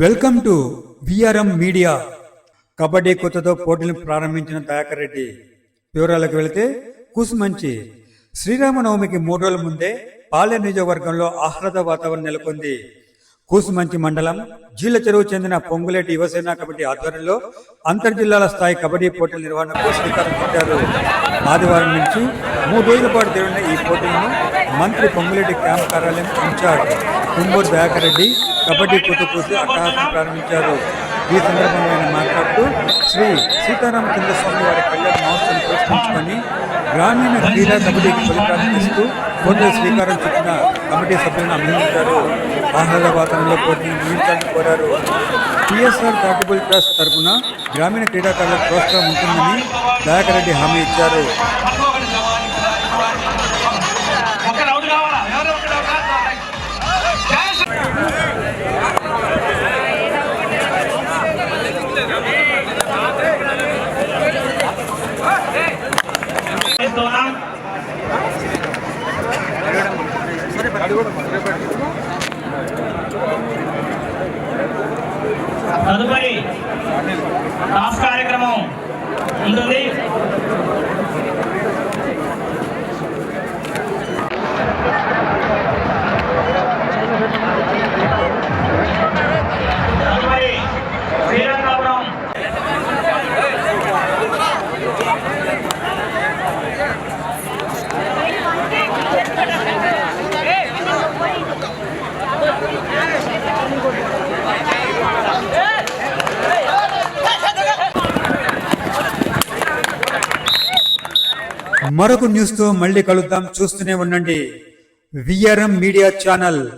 Welcome to VRM media kabaddi కొత్తతో పోటీలను ప్రారంభించిన దయాకర్ రెడ్డి. వివరాలకు వెళితే కూసుమంచి. శ్రీరామనవమికి మూడు రోజుల ముందే పాలె నియోజకవర్గంలో ఆహ్లాద వాతావరణం నెలకొంది. కూసుమంచి మండలం జీల చెరువు చెందిన పొంగులేటి యువసేన కమిటీ ఆధ్వర్యంలో అంతర్జిల్లాల స్థాయి కబడ్డీ పోటీల నిర్వహణకు శ్రీకారం చుట్టారు. ఆదివారం నుంచి మూడు రోజుల పాటు జరిగిన ఈ పోటీలను మంత్రి పొంగులేటి క్యాంప్ కార్యాలయం ఇన్ఛార్జ్ కుంబూరు దయాకర్ రెడ్డి కబడ్డీ కూతుకూసి అట్టహాసం ప్రారంభించారు. ఈ సందర్భంగా ఆయన మాట్లాడుతూ శ్రీ సీతారామచంద్ర స్వామి వారి కళ్యాణ మహోత్సవం పురస్కరించుకొని గ్రామీణ క్రీడా కమిటీకి ఫలితాన్నిస్తూ కొందరు శ్రీకారం చుట్టిన కమిటీ సభ్యులను అభినందించారు. ఆహ్లాద వాతావరణంలో పోటీ ముగించాలని కోరారు. టీఎస్ఆర్ చారిటబుల్ ట్రస్ట్ తరఫున గ్రామీణ క్రీడాకారులకు ప్రోత్సాహం ఉంటుందని దయాకర్ రెడ్డి హామీ ఇచ్చారు. తదుపరి టాస్ కార్యక్రమం ఉంటుంది. మరొక న్యూస్తో మళ్ళీ కలుద్దాం. చూస్తూనే ఉండండి. VRM media channel